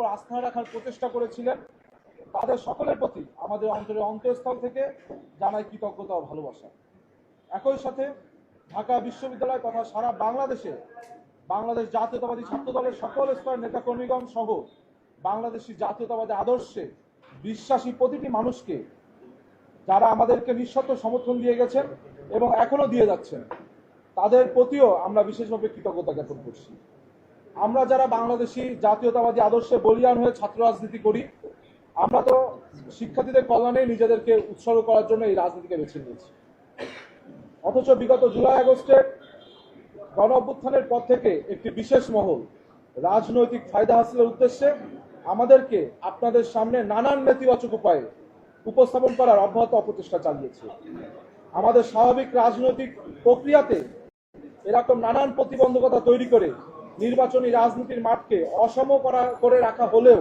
উপর আস্থা রাখার প্রচেষ্টা করেছিলেন। তাদের সকলের প্রতি আমাদের অন্তরের অন্তঃস্থল থেকে জানাই কৃতজ্ঞতা ও ভালোবাসা। একই সাথে ঢাকা বিশ্ববিদ্যালয় তথা সারা বাংলাদেশে বাংলাদেশ জাতীয়তাবাদী ছাত্র দলের সকল স্তরের নেতাকর্মীগণ সহ বাংলাদেশি জাতীয়তাবাদী আদর্শে বিশ্বাসী প্রতিটি মানুষকে যারা আমাদেরকে নিঃশর্ত সমর্থন দিয়ে গেছেন এবং এখনও দিয়ে যাচ্ছেন, তাদের প্রতিও আমরা বিশেষভাবে কৃতজ্ঞতা জ্ঞাপন করছি। আমরা যারা বাংলাদেশি জাতীয়তাবাদী আদর্শে বলিয়ান হয়ে ছাত্র রাজনীতি করি, আমরা তো শিক্ষার্থীদের কল্যাণে নিজেদেরকে উৎসর্গ করার জন্য এই রাজনীতিকে বেছে নিয়েছি। অথচ বিগত জুলাই আগস্টে গণ অভ্যুত্থানের পর থেকে একটি বিশেষ মহল, রাজনৈতিক ফায়দা হাসিলের উদ্দেশ্যে আমাদেরকে আপনাদের সামনে নানান নেতিবাচক উপায়ে উপস্থাপন করার অব্যাহত অপচেষ্টা চালিয়েছে। আমাদের স্বাভাবিক রাজনৈতিক প্রক্রিয়াতে এরকম নানান প্রতিবন্ধকতা তৈরি করে নির্বাচনী রাজনীতির মাঠকে অসম করা করে রাখা হলেও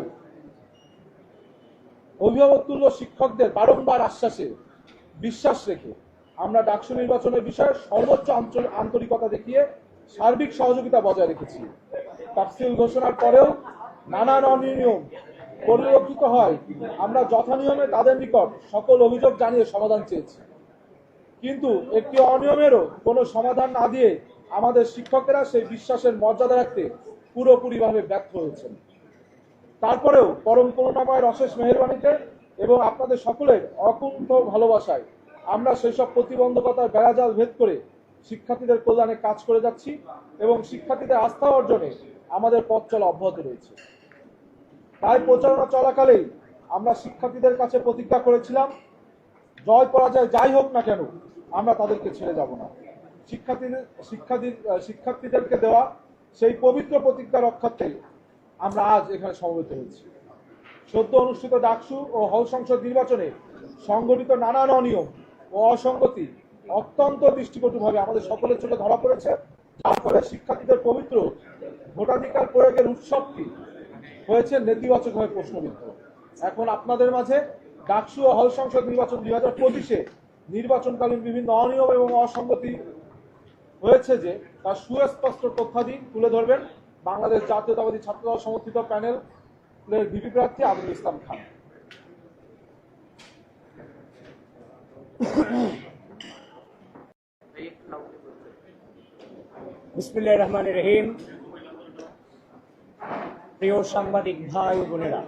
অভিভাবক তুল্য শিক্ষকদের বারংবার আশ্বাসে বিশ্বাস রেখে আমরা ডাকসু নির্বাচনের বিষয়ে সর্বোচ্চ আন্তরিকতা দেখিয়ে সার্বিক সহযোগিতা বজায় রেখেছি। তাফসিল ঘোষণার পরেও নানান অনিয়ম পরিলক্ষিত হয়, আমরা যথানিয়মে তাদের নিকট সকল অভিযোগ জানিয়ে সমাধান চেয়েছি। কিন্তু একটি অনিয়মেরও কোনো সমাধান না দিয়ে আমাদের শিক্ষকেরা সেই বিশ্বাসের মর্যাদা রাখতে পুরোপুরিভাবে ব্যর্থ হয়েছেন। তারপরেও পরম করুণাময়ের অশেষ মেহরবানিতে এবং আপনাদের সকলের অকুণ্ঠ ভালোবাসায় আমরা সেই সব প্রতিবন্ধকতার বেড়াজাল ভেদ করে শিক্ষার্থীদের কল্যাণে কাজ করে যাচ্ছি এবং শিক্ষার্থীদের আস্থা অর্জনে আমাদের পথ চলা অব্যাহত রয়েছে। তাই প্রচারণা চলাকালেই আমরা শিক্ষার্থীদের কাছে প্রতিজ্ঞা করেছিলাম, জয় পরাজয় যাই হোক না কেন, আমরা তাদেরকে ছেড়ে যাব না। শিক্ষার্থীদের, শিক্ষার্থী শিক্ষার্থীদেরকে দেওয়া সেই পবিত্র প্রতিজ্ঞা রক্ষার্থে আমরা আজ এখানে সমবেত হয়েছি। সদ্য অনুষ্ঠিত ডাকসু ও হল সংসদ নির্বাচনে সংগঠিত নানান অনিয়ম ও অসঙ্গতি অত্যন্ত দৃষ্টিকটুভাবে আমাদের সকলের চোখে ধরা পড়েছে। যার ফলে শিক্ষার্থীদের পবিত্র ভোটাধিকার প্রয়োগের উৎসবটি হয়েছে নেতিবাচকভাবে প্রশ্নবিদ্ধ। এখন আপনাদের মাঝে ডাকসু ও হল সংসদ নির্বাচন দুই হাজার পঁচিশে নির্বাচনকালীন বিভিন্ন অনিয়ম এবং অসঙ্গতি হয়েছে যে তার সুস্পষ্ট তথ্যাদি তুলে ধরবেন বাংলাদেশ জাতীয়তাবাদী ছাত্রদল সমর্থিত প্যানেলের ভিপি প্রার্থী আবুল ইসলাম খান। রহমান রহিম। প্রিয় সাংবাদিক ভাই বোনেরা,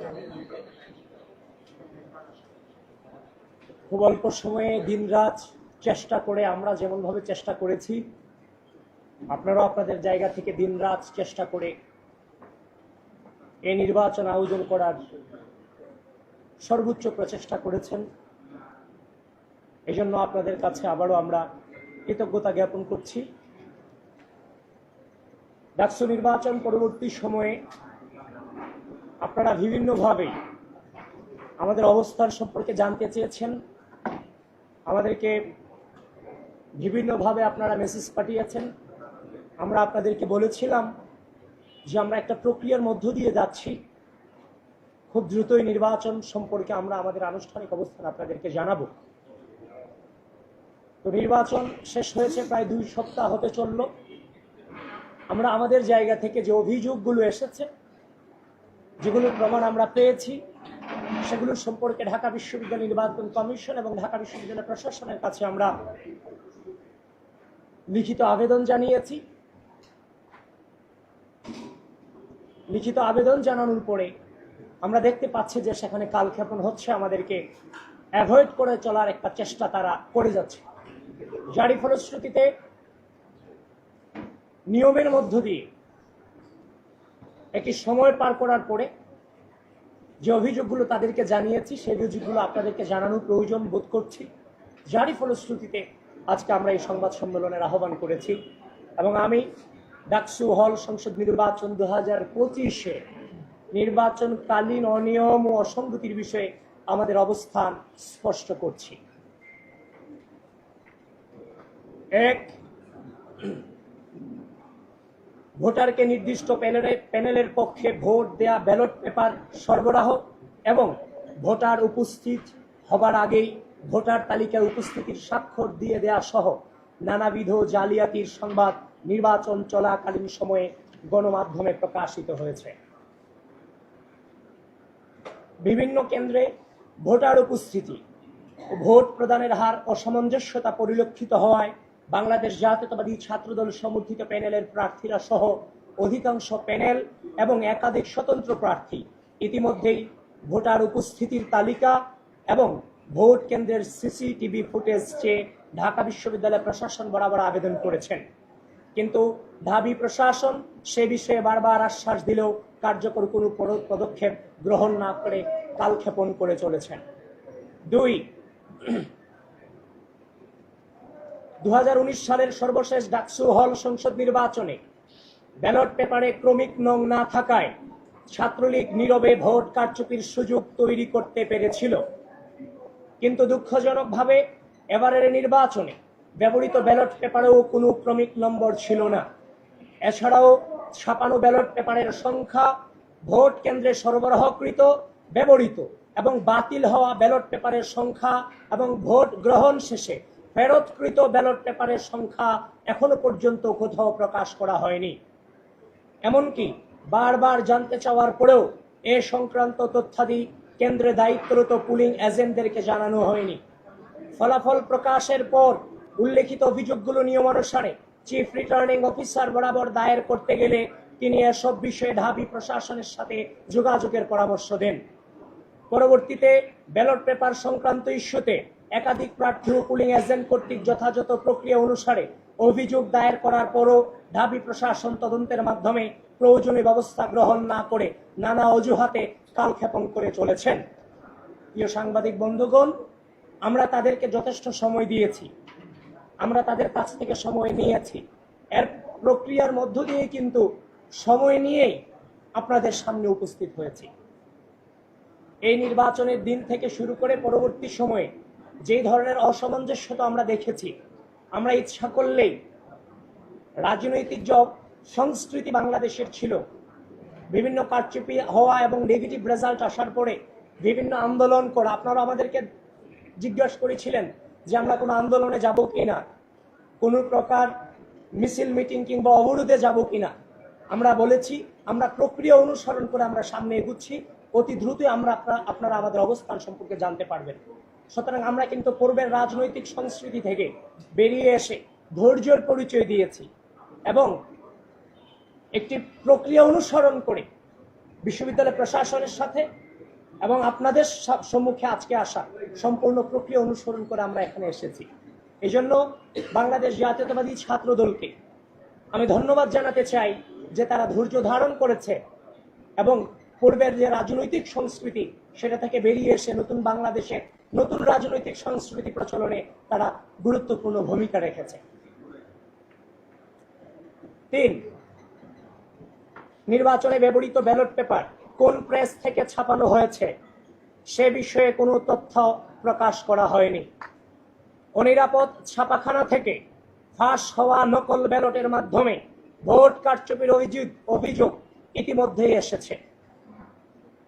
খুব অল্প সময়ে দিনরাত চেষ্টা করে আমরা যেমনভাবে চেষ্টা করেছি আপনারাও আপনাদের জায়গা থেকে দিনরাত চেষ্টা করে এই নির্বাচন আয়োজন করার সর্বোচ্চ প্রচেষ্টা করেছেন। এজন্য আপনাদের কাছে আবারও আমরা কৃতজ্ঞতা জ্ঞাপন করছি। ডাকসু নির্বাচন পরবর্তী সময়ে আপনারা বিভিন্নভাবে আমাদের অবস্থান সম্পর্কে জানতে চেয়েছেন। আমাদেরকে বিভিন্নভাবে আপনারা মেসেজ পাঠিয়েছেন। আমরা আপনাদেরকে বলেছিলাম যে আমরা একটা প্রক্রিয়ার মধ্য দিয়ে যাচ্ছি। খুব দ্রুতই নির্বাচন সম্পর্কে আমরা আমাদের আনুষ্ঠানিক অবস্থান আপনাদেরকে জানাব। তো নির্বাচন শেষ হয়েছে, প্রায় দুই সপ্তাহ হতে চলল। আমরা আমাদের জায়গা থেকে যে অভিযোগগুলো এসেছে যেগুলোর প্রমাণ আমরা পেয়েছি, সেগুলো সম্পর্কে ঢাকা বিশ্ববিদ্যালয় নির্বাচন কমিশন এবং ঢাকা বিশ্ববিদ্যালয় প্রশাসনের কাছে আমরা লিখিত আবেদন জানিয়েছি। লিখিত আবেদন জানানোর পরে আমরা দেখতে পাচ্ছি যে সেখানে কালক্ষেপণ হচ্ছে আমাদেরকে অ্যাভয়েড করে চলার একটা চেষ্টা তারা করে যাচ্ছে। যারই ফলশ্রুতিতে নিয়মের মধ্য দিয়ে একটি সময় পার করার পরে যে অভিযোগগুলো তাদেরকে জানিয়েছি, সেই অভিযোগগুলো আপনাদেরকে জানানোর প্রয়োজন বোধ করছি। যারই ফলশ্রুতিতে আজকে আমরা এই সংবাদ সম্মেলনের আহ্বান করেছি এবং আমি ডাকসু হল সংসদ নির্বাচন দু হাজার পঁচিশে। নির্বাচনকালীন অনিয়ম ও অসঙ্গতির বিষয়ে আমাদের অবস্থান স্পষ্ট করছি। এক, ভোটারকে নির্দিষ্ট প্যানেলে, প্যানেলের পক্ষে ভোট দেয়া ব্যালট পেপার সরবরাহ এবং ভোটার উপস্থিত হবার আগেই ভোটার তালিকায় উপস্থিতির স্বাক্ষর দিয়ে দেয়া সহ নানাবিধ জালিয়াতির সংবাদ নির্বাচন চলাকালীন সময়ে গণমাধ্যমে প্রকাশিত হয়েছে। বিভিন্ন কেন্দ্রে ভোটার উপস্থিতি ভোট প্রদানের হার অসামঞ্জস্যতা পরিলক্ষিত হওয়ায় বাংলাদেশ জাতীয়তাবাদী ছাত্রদল সমর্থিত প্যানেলের প্রার্থীরা সহ অধিকাংশ প্যানেল এবং একাধিক স্বতন্ত্র প্রার্থী ইতিমধ্যেই ভোটার উপস্থিতির তালিকা এবং ভোট কেন্দ্রের সিসিটিভি ফুটেজ চেয়ে ঢাকা বিশ্ববিদ্যালয় প্রশাসন বরাবর আবেদন করেছেন। কিন্তু ঢাবি প্রশাসন সে বিষয়ে বারবার আশ্বাস দিলেও কার্যকর কোনো পদক্ষেপ গ্রহণ না করে কালক্ষেপণ করে চলেছেন। দুই দু সালের সর্বশেষ ডাকসু হল সংসদ নির্বাচনে ব্যালট পেপারে ক্রমিক নং না থাকায় ছাত্রলীগ নীরবে ভোট কারচুপির সুযোগ তৈরি করতে পেরেছিল। কিন্তু দুঃখজনকভাবে এবারের নির্বাচনে ব্যবহৃত ব্যালট পেপারেও কোনো ক্রমিক নম্বর ছিল না। এছাড়াও ছাপানো ব্যালট পেপারের সংখ্যা ভোট কেন্দ্রে সরবরাহকৃত, ব্যবহৃত এবং বাতিল হওয়া ব্যালট পেপারের সংখ্যা এবং ভোট গ্রহণ শেষে ফেরতকৃত ব্যালট পেপারের সংখ্যা এখনও পর্যন্ত কোথাও প্রকাশ করা হয়নি। এমনকি বারবার জানতে চাওয়ার পরেও এ সংক্রান্ত তথ্যাদি কেন্দ্রে দায়িত্বরত পুলিং এজেন্টদেরকে জানানো হয়নি। ফলাফল প্রকাশের পর উল্লেখিত অভিযোগগুলো নিয়মানুসারে চিফ রিটার্নিং অফিসার বরাবর দায়ের করতে গেলে তিনি এসব বিষয়ে ঢাবি প্রশাসনের সাথে যোগাযোগের পরামর্শ দেন। পরবর্তীতে ব্যালট পেপার সংক্রান্ত ইস্যুতে একাধিক প্রার্থী ও পুলিং এজেন্ট কর্তৃক যথাযথ প্রক্রিয়া অনুসারে অভিযোগ দায়ের করার পরও ঢাবি প্রশাসন তদন্তের মাধ্যমে প্রয়োজনীয় ব্যবস্থা গ্রহণ না করে নানা অজুহাতে কালক্ষেপণ করে চলেছেন। প্রিয় সাংবাদিক বন্ধুগণ, আমরা তাদেরকে যথেষ্ট সময় দিয়েছি। আমরা তাদের কাছ থেকে সময় নিয়েছি। এর প্রক্রিয়ার মধ্য দিয়ে কিন্তু সময় নিয়েই আপনাদের সামনে উপস্থিত হয়েছি। এই নির্বাচনের দিন থেকে শুরু করে পরবর্তী সময়ে যে ধরনের অসামঞ্জস্যতা আমরা দেখেছি, আমরা ইচ্ছা করলেই রাজনৈতিক যে সংস্কৃতি বাংলাদেশের ছিল। বিভিন্ন কারচুপি হওয়া এবং নেগেটিভ রেজাল্ট আসার পরে বিভিন্ন আন্দোলন করা, আপনারা আমাদেরকে জিজ্ঞাসা করেছিলেন যে আমরা কোনো আন্দোলনে যাব কিনা, কোনো প্রকার মিছিল, মিটিং কিংবা অবরোধে যাব কিনা, আমরা বলেছি, আমরা প্রক্রিয়া অনুসরণ করে আমরা সামনে এগুচ্ছি, অতি দ্রুতই আমরা আপনা- আপনারা আমাদের অবস্থান সম্পর্কে জানতে পারবেন। সুতরাং আমরা কিন্তু পূর্বের রাজনৈতিক সংস্কৃতি থেকে বেরিয়ে এসে ধৈর্যের পরিচয় দিয়েছি এবং একটি প্রক্রিয়া অনুসরণ করে বিশ্ববিদ্যালয় প্রশাসনের সাথে এবং আপনাদের সম্মুখে আজকে আসা সম্পূর্ণ প্রক্রিয়া অনুসরণ করে আমরা এখানে এসেছি। এই জন্য বাংলাদেশ জাতীয়তাবাদী ছাত্র দলকে আমি ধন্যবাদ জানাতে চাই যে তারা ধৈর্য ধারণ করেছে এবং পূর্বের যে রাজনৈতিক সংস্কৃতি, সেটা থেকে বেরিয়ে এসে নতুন বাংলাদেশে নতুন রাজনৈতিক সংস্কৃতি প্রচলনে তারা গুরুত্বপূর্ণ ভূমিকা রেখেছে। তিন, নির্বাচনে ব্যবহৃত ব্যালট পেপার কোন প্রেস থেকে ছাপানো হয়েছে, সে বিষয়ে কোনো তথ্য প্রকাশ করা হয়নি। অনিরাপদ ছাপাখানা থেকে ফাঁস হওয়া নকল ব্যালটের মাধ্যমে ভোট কারচুপির অভিযোগ অভিযোগ ইতিমধ্যেই এসেছে।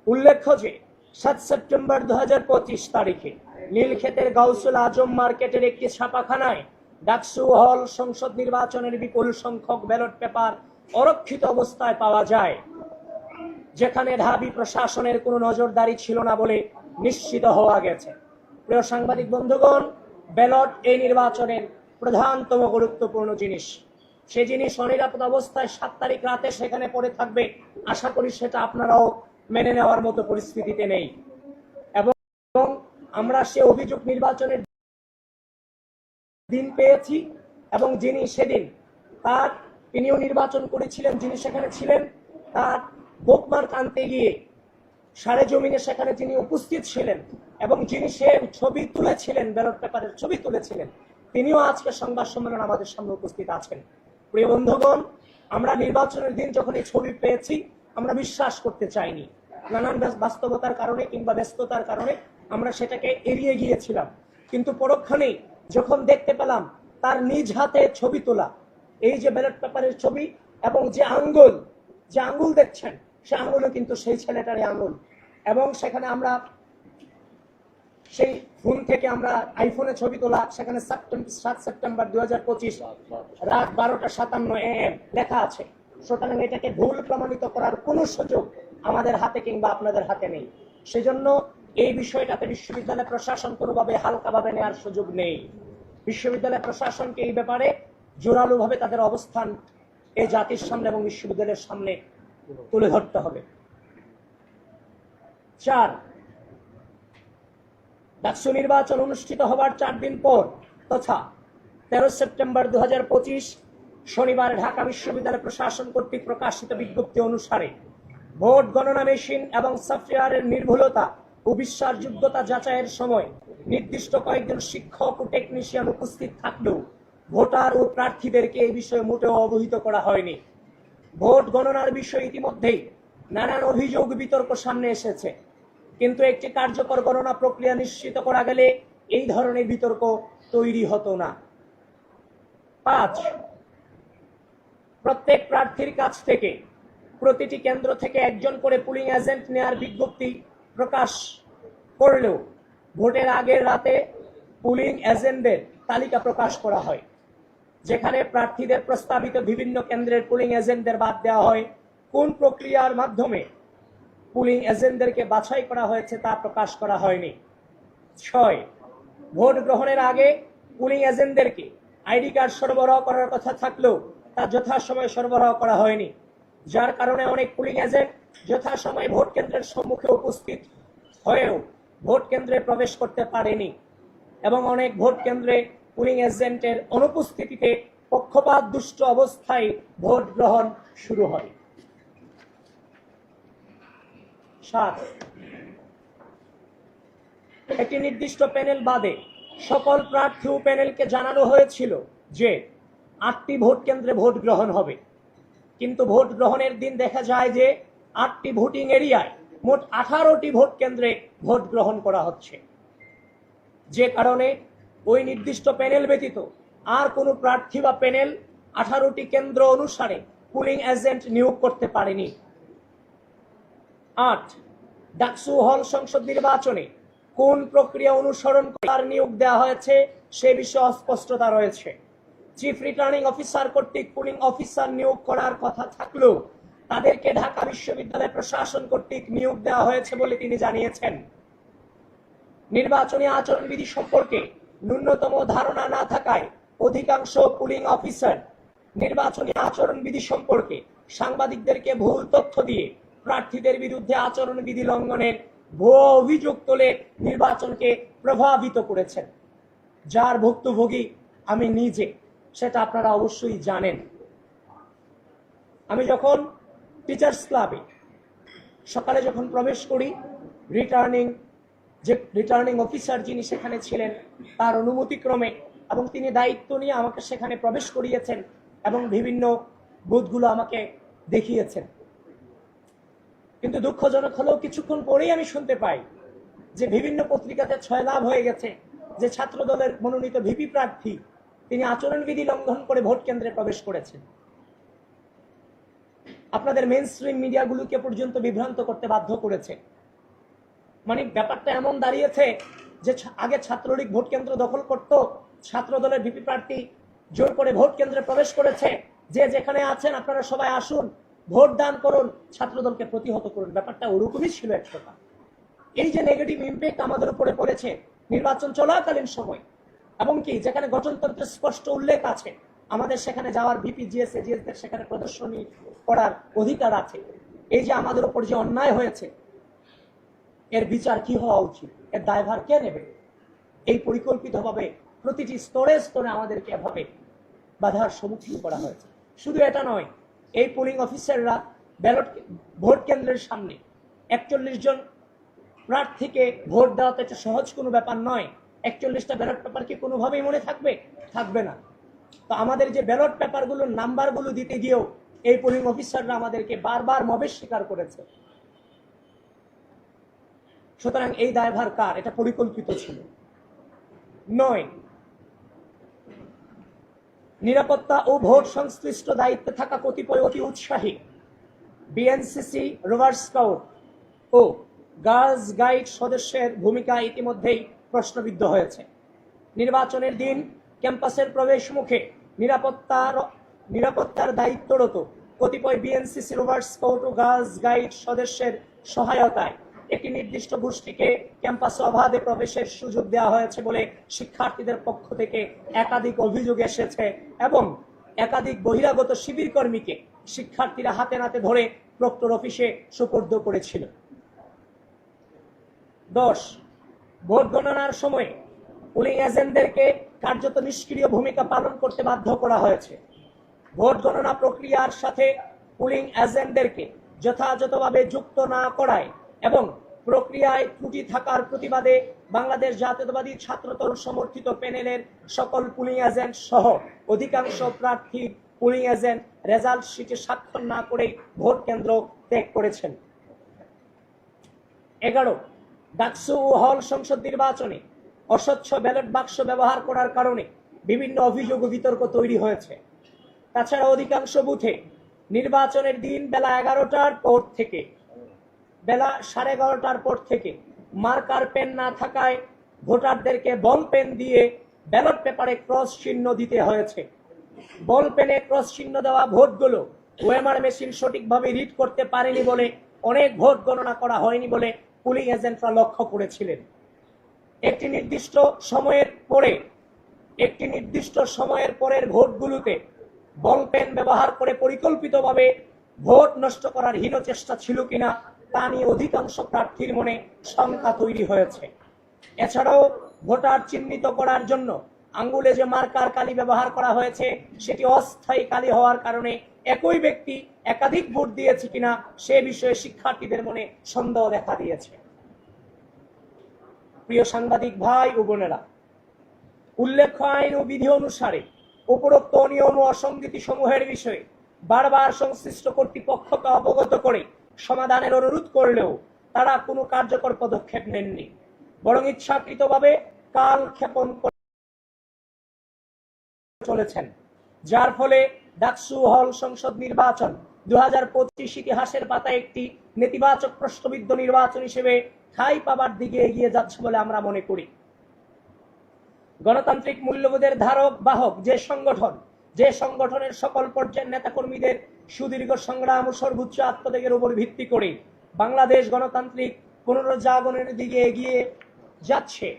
উল্লেখ্য যে, সাত সেপ্টেম্বর দু হাজার পঁচিশ তারিখে নীলক্ষেতের গাউসুল আজম মার্কেটের একটি ছাপাখানায় ডাকসু হল সংসদ নির্বাচনের বিপুল সংখ্যক ব্যালট পেপার অরক্ষিত অবস্থায় পাওয়া যায়। যেখানে ঢাবি প্রশাসনের কোনো নজরদারি ছিল না বলে নিশ্চিত হওয়া গেছে। প্রিয় সাংবাদিক বন্ধুগণ, ব্যালট এই নির্বাচনের প্রধানতম গুরুত্বপূর্ণ জিনিস। সে জিনিস অনিরাপদ অবস্থায় সাত তারিখ রাতে সেখানে পড়ে থাকবে, আশা করি সেটা আপনারাও মেনে নেওয়ার মতো পরিস্থিতিতে নেই। এবং আমরা সে অভিযোগ নির্বাচনের দিন পেয়েছি এবং যিনি সেদিন তার তিনিও নির্বাচন করেছিলেন, যিনি সেখানে ছিলেন, তার বোকমার্ক আনতে গিয়ে সারে জমিনে সেখানে যিনি উপস্থিত ছিলেন এবং যিনি সে ছবি তুলেছিলেন ব্যালট পেপারের ছবি তুলেছিলেন, তিনিও আজকে সংবাদ সম্মেলন আমাদের সামনে উপস্থিত আছেন। প্রিয় বন্ধুগণ, আমরা নির্বাচনের দিন যখন এই ছবি পেয়েছি, আমরা বিশ্বাস করতে চাইনি। নানান বাস্তবতার কারণে কিংবা ব্যস্ততার কারণে আমরা সেটাকে এড়িয়ে গিয়েছিলাম। কিন্তু পরক্ষণেই যখন দেখতে পেলাম তার নিজ হাতে ছবি তোলা, এই যে ব্যালট পেপারের ছবি এবং যে আঙ্গুল যে আঙ্গুল দেখছেন সে আঙ্গুলও কিন্তু সেই ছেলেটারই আঙ্গুল এবং সেখানে আমরা সেই ফোন থেকে আমরা আইফোনে ছবি তোলা, সেখানে সাত সেপ্টেম্বর দু হাজার পঁচিশ, রাত বারোটা সাতান্ন এম লেখা আছে। সুতরাং এটাকে ভুল প্রমাণিত করার কোনো সুযোগ আমাদের হাতে কিংবা আপনাদের হাতে নেই। সেজন্য এই বিষয়টাতে বিশ্ববিদ্যালয় প্রশাসন কোনোভাবে হালকাভাবে নেওয়ার সুযোগ নেই। বিশ্ববিদ্যালয় প্রশাসনকে এই ব্যাপারে জোরালোভাবে তাদের অবস্থান এই জাতির সামনে এবং বিশ্ববিদ্যালয়ের সামনে তুলে ধরতে হবে। চার, ডাকসু নির্বাচন অনুষ্ঠিত হবার চার দিন পর তথা তেরো সেপ্টেম্বর দু শনিবার ঢাকা বিশ্ববিদ্যালয় প্রশাসন কর্তৃক প্রকাশিত বিজ্ঞপ্তি অনুসারে ভোট গণনা মেশিন এবং সফটওয়্যারের নির্ভুলতা ও বিশ্বাসযোগ্যতা যাচাইয়ের সময় নির্দিষ্ট কয়েকজন শিক্ষক ও টেকনিশিয়ান উপস্থিত থাকলেও ভোটার ও প্রার্থীদেরকে এই বিষয়ে মোটেও অবহিত করা হয়নি। ভোট গণনার বিষয়ে ইতিমধ্যেই নানান অভিযোগ বিতর্ক সামনে এসেছে। কিন্তু একটি কার্যকর গণনা প্রক্রিয়া নিশ্চিত করা গেলে এই ধরনের বিতর্ক তৈরি হতো না। পাঁচ, প্রত্যেক প্রার্থীর কাছ থেকে প্রতিটি কেন্দ্র থেকে একজন করে পুলিং এজেন্ট নেয়ার বিজ্ঞপ্তি প্রকাশ করলেও ভোটের আগের রাতে পুলিং এজেন্টদের তালিকা প্রকাশ করা হয়। যেখানে প্রার্থীদের প্রস্তাবিত বিভিন্ন কেন্দ্রের পুলিং এজেন্টদের বাদ দেওয়া হয়। কোন প্রক্রিয়ার মাধ্যমে পুলিং এজেন্টদেরকে বাছাই করা হয়েছে তা প্রকাশ করা হয়নি। ছয়, ভোট গ্রহণের আগে পুলিং এজেন্টদেরকে আইডি কার্ড সরবরাহ করার কথা থাকলেও তা যথাসময়ে সরবরাহ করা হয়নি। যার কারণে অনেক পুলিং এজেন্ট যথাসময়ে ভোট কেন্দ্রের সম্মুখে উপস্থিত হয়েও ভোট কেন্দ্রে প্রবেশ করতে পারেনি এবং অনেক ভোট কেন্দ্রে পুলিং এজেন্টের অনুপস্থিতিতে পক্ষপাত দুষ্ট অবস্থায় ভোট গ্রহণ শুরু হয়। সাত। একটি নির্দিষ্ট প্যানেল বাদে সকল প্রার্থী ও প্যানেলকে জানানো হয়েছিল যে আটটি ভোট কেন্দ্রে ভোট গ্রহণ হবে। কিন্তু ভোট গ্রহণের দিন দেখা যায় যে আটটি ভোটিং এরিয়ায় মোট আঠারোটি ভোট কেন্দ্রে ভোট গ্রহণ করা হচ্ছে। যে কারণে ওই নির্দিষ্ট প্যানেল ব্যতীত আর কোনো প্রার্থী বা প্যানেল আঠারোটি কেন্দ্র অনুসারে পুলিং এজেন্ট নিয়োগ করতে পারেনি। আট, ডাকসু হল সংসদ নির্বাচনে কোন প্রক্রিয়া অনুসরণ করে তার নিয়োগ দেওয়া হয়েছে সে বিষয়ে অস্পষ্টতা রয়েছে। চিফ রিটার্নিং অফিসার কর্তৃক পুলিং অফিসার নিয়োগ করার কথা থাকলেও তাদেরকে ঢাকা বিশ্ববিদ্যালয় প্রশাসন কর্তৃক নিয়োগ দেওয়া হয়েছে বলে তিনি জানিয়েছেন। নির্বাচনী আচরণবিধি সম্পর্কে ন্যূনতম ধারণা না থাকায় অধিকাংশ পুলিং অফিসার নির্বাচনী আচরণবিধি সম্পর্কে সাংবাদিকদেরকে ভুল তথ্য দিয়ে প্রার্থীদের বিরুদ্ধে আচরণবিধি লঙ্ঘনের ভুয়ো অভিযোগ তোলে নির্বাচনকে প্রভাবিত করেছেন। যার ভুক্তভোগী আমি নিজে, সেটা আপনারা অবশ্যই জানেন। আমি যখন টিচার্স ক্লাবে সকালে যখন প্রবেশ করি রিটার্নিং যে রিটার্নিং অফিসার যিনি সেখানে ছিলেন, তার অনুমতিক্রমে এবং তিনি দায়িত্ব নিয়ে আমাকে সেখানে প্রবেশ করিয়েছেন এবং বিভিন্ন বুথগুলো আমাকে দেখিয়েছেন। কিন্তু দুঃখজনক হলেও কিছুক্ষণ পরেই আমি শুনতে পাই যে বিভিন্ন পত্রিকাতে ছয় লাভ হয়ে গেছে, যে ছাত্র দলের মনোনীত ভিপি প্রার্থী তিনি আচরণবিধি লঙ্ঘন করে ভোট কেন্দ্রে প্রবেশ করেছেন। আপনাদের মেন স্ট্রিম মিডিয়াগুলোকে পর্যন্ত বিভ্রান্ত করতে বাধ্য করেছে। মানে ব্যাপারটা এমন দাঁড়িয়েছে যে আগে ছাত্রলীগ ভোট কেন্দ্র দখল করত ছাত্র দলের ভিপি প্রার্থী জোর করে ভোট কেন্দ্রে প্রবেশ করেছে। যে যেখানে আছেন, আপনারা সবাই আসুন ভোট দান করুন ছাত্র দলকে প্রতিহত করুন। ব্যাপারটা ওরকমই ছিল এক কথা এই যে নেগেটিভ ইম্প্যাক্ট আমাদের উপরে পড়েছে, নির্বাচন চলাকালীন সময়, এবং কি, যেখানে গঠনতন্ত্রের স্পষ্ট উল্লেখ আছে, আমাদের সেখানে যাওয়ার ভিপি জিএস এজিএসদের সেখানে প্রদর্শনী করার অধিকার আছে। এই যে আমাদের উপর যে অন্যায় হয়েছে এর বিচার কি হওয়া উচিত? এর দায়ভার কে নেবে? এই পরিকল্পিতভাবে প্রতিটি স্তরে স্তরে আমাদেরকে এভাবে বাধার সম্মুখীন করা হয়েছে। শুধু এটা নয়, এই পোলিং অফিসাররা ব্যালট ভোট কেন্দ্রের সামনে একচল্লিশ জন প্রার্থীকে ভোট দেওয়া তো একটা সহজ কোনো ব্যাপার নয়। একচল্লিশটা ব্যালট পেপার কি কোনোভাবেই মনে থাকবে? থাকবে না। তো আমাদের যে ব্যালট পেপারগুলোর নাম্বারগুলো দিতে গিয়েও এই পোলিং অফিসাররা আমাদেরকে বারবার মবেশ স্বীকার করেছে। সুতরাং এই দায়ভার কার? এটা পরিকল্পিত ছিল। নয়। নিরাপত্তা ও ভোট সংশ্লিষ্ট দায়িত্বে থাকা কতিপয় অতি উৎসাহী। বিএনসিসি রিভার্স স্কাউট ও গার্লস গাইড সদস্যের ভূমিকা ইতিমধ্যেই প্রশ্নবিদ্ধ হয়েছে। নির্বাচনের দিন ক্যাম্পাসের প্রবেশ মুখে নিরাপত্তার নিরাপত্তার দায়িত্বরত কতিপয় বিএনসিসি রিভার্স স্কাউট ও গার্লস গাইড সদস্যের সহায়তায় একটি নির্দিষ্ট গোষ্ঠীকে ক্যাম্পাসে অবাধে প্রবেশের সুযোগ দেওয়া হয়েছে বলে শিক্ষার্থীদের পক্ষ থেকে একাধিক অভিযোগ এসেছে এবং একাধিক বহিরাগত শিবির কর্মীকে শিক্ষার্থীরা হাতে নাতে ধরে প্রক্টর অফিসে সুপর্দ করেছিল। দশ, ভোট গণনার সময় পুলিং এজেন্টদেরকে কার্যত নিষ্ক্রিয় ভূমিকা পালন করতে বাধ্য করা হয়েছে। ভোট গণনা প্রক্রিয়ার সাথে পুলিং এজেন্টদেরকে যথাযথভাবে যুক্ত না করায় এবং প্রক্রিয়ায় ত্রুটি থাকার প্রতিবাদে বাংলাদেশ জাতীয়তাবাদী ছাত্রদল সমর্থিত প্যানেলের সকল পুলিং এজেন্ট সহ অধিকাংশ প্রার্থী পুলিং এজেন্ট রেজাল্ট শিটে স্বাক্ষর না করে ভোট কেন্দ্র ত্যাগ করেছেন। এগারো, ডাকসু ও হল সংসদ নির্বাচনে অস্বচ্ছ ব্যালট বাক্স ব্যবহার করার কারণে বিভিন্ন অভিযোগ ও বিতর্ক তৈরি হয়েছে। তাছাড়া অধিকাংশ বুথে নির্বাচনের দিন বেলা এগারোটার পর থেকে বেলা সাড়ে এগারোটার পর থেকে মার্কার পেন না থাকায় ভোটারদেরকে বল পেন দিয়ে ব্যালট পেপারে ক্রস চিহ্ন দিতে হয়েছে। বল পেনে ক্রস চিহ্ন দেওয়া ভোটগুলো ওয়েমার মেশিন সঠিকভাবে রিড করতে পারেনি বলে অনেক ভোট গণনা করা হয়নি বলে পুলিং এজেন্টরা লক্ষ্য করেছিলেন। একটি নির্দিষ্ট সময়ের পরে, একটি নির্দিষ্ট সময়ের পরের ভোটগুলোতে বল পেন ব্যবহার করে পরিকল্পিতভাবে ভোট নষ্ট করার হীন চেষ্টা ছিল কিনা তা নিয়ে অধিকাংশ প্রার্থীর মনে শঙ্কা তৈরি হয়েছে। এছাড়াও ভোটার চিহ্নিত করার জন্য আঙ্গুলে যে মার্কার কালি ব্যবহার করা হয়েছে, সেটি অস্থায়ী কালি হওয়ার কারণে একই ব্যক্তি একাধিক ভোট দিয়েছে কিনা সে বিষয়ে শিক্ষার্থীদের মনে সন্দেহ দেখা দিয়েছে। প্রিয় সাংবাদিক ভাই ও বোনেরা, উল্লেখ্য আইন ও বিধি অনুসারে উপরোক্ত অনিয়ম ও অসঙ্গতি সমূহের বিষয়ে বারবার সংশ্লিষ্ট কর্তৃপক্ষকে অবগত করে সমাধানের অনুরোধ করলেও তারা কোনো কার্যকর পদক্ষেপ নেননি। বরং ইচ্ছাকৃতভাবে কাল ক্ষেপণ চলেছেন, যার ফলে ডাকসু হল সংসদ নির্বাচন দু হাজার পঁচিশ ইতিহাসের পাতায় একটি নেতিবাচক প্রশ্নবিদ্ধ নির্বাচন হিসেবে ঠাই পাবার দিকে এগিয়ে যাচ্ছে বলে আমরা মনে করি। গণতান্ত্রিক মূল্যবোধের ধারক, বাহক যে সংগঠন যে সংগঠনের সকল পর্যায়ের নেতাকর্মীদের সুদীর্ঘ সংগ্রাম ও সর্বোচ্চ আত্মত্যাগের উপর ভিত্তি করে বাংলাদেশ গণতান্ত্রিক পুনরুজ্জাগরণের দিকে এগিয়ে যাচ্ছে।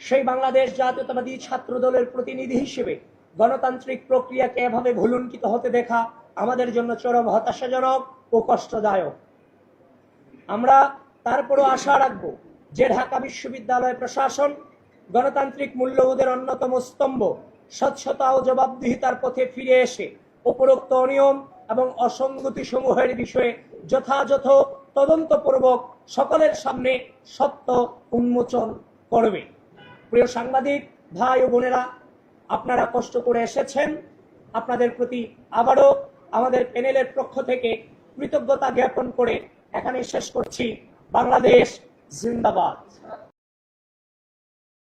সেই বাংলাদেশ জাতীয়তাবাদী ছাত্র দলের প্রতিনিধি হিসেবে গণতান্ত্রিক প্রক্রিয়াকে এভাবে ভুলুণ্ঠিত হতে দেখা আমাদের জন্য চরম হতাশাজনক ও কষ্টদায়ক। আমরা তারপরও আশা রাখব যে ঢাকা বিশ্ববিদ্যালয় প্রশাসন গণতান্ত্রিক মূল্যবোধের অন্যতম স্তম্ভ স্বচ্ছতা ও জবাবদিহিতার পথে ফিরে এসে উপরোক্ত অনিয়ম এবং অসঙ্গতি সমূহের বিষয়ে যথাযথ তদন্তপূর্বক সকলের সামনে সত্য উন্মোচন করবে। প্রিয় সাংবাদিক, ভাই ও বোনেরা, আপনারা কষ্ট করে এসেছেন। আপনাদের প্রতি আবারও আমাদের প্যানেলের পক্ষ থেকে কৃতজ্ঞতা জ্ঞাপন করে এখানে শেষ করছি। বাংলাদেশ জিন্দাবাদ।